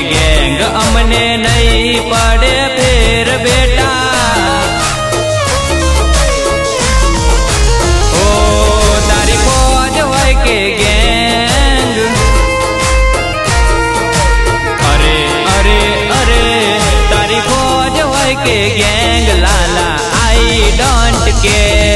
Gang अमने नहीं पड़े फिर बेटा ओ तारी फौज हो के गैंग अरे अरे अरे तारी फौज भाई के gang Lala I don't care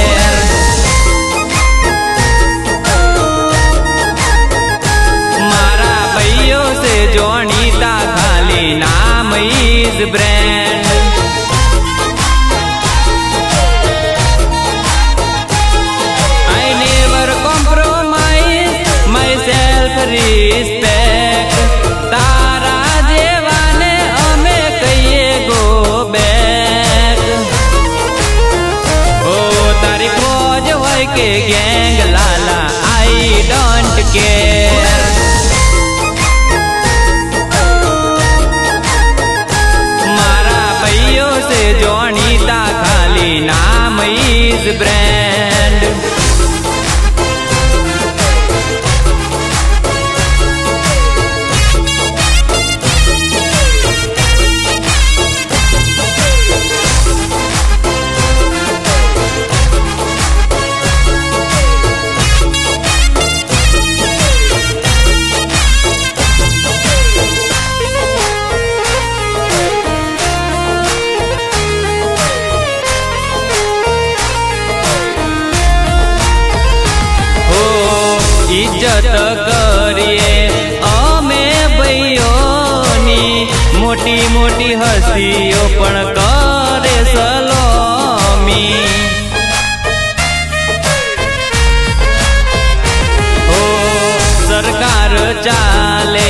brand. I never compromise my self-respect. ઇજ્જત કરીએ અમે ભાઈઓની મોટી મોટી હસીઓ પણ કરે સલોમી ઓ સરકાર ચાલે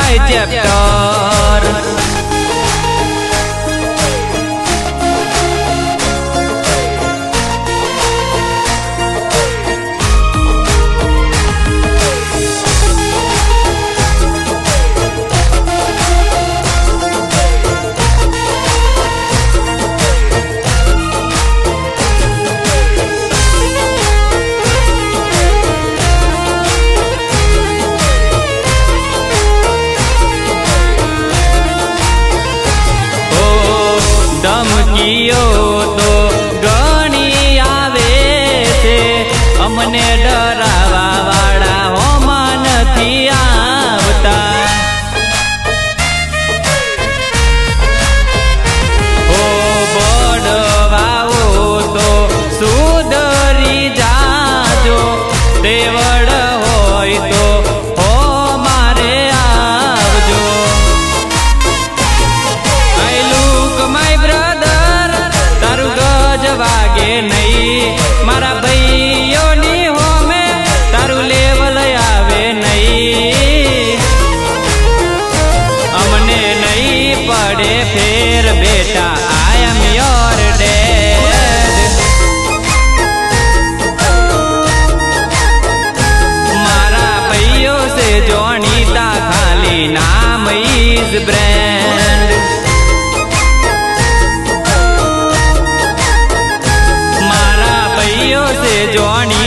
થાય ચેપ્ટર અમને ડરાવા બેટા આઈ એમ યોર ડેડ મારા પૈયો સે જોણીતા ખાલી નામ ઇઝ બ્રેન્ડ મારા પૈયો સે જોણી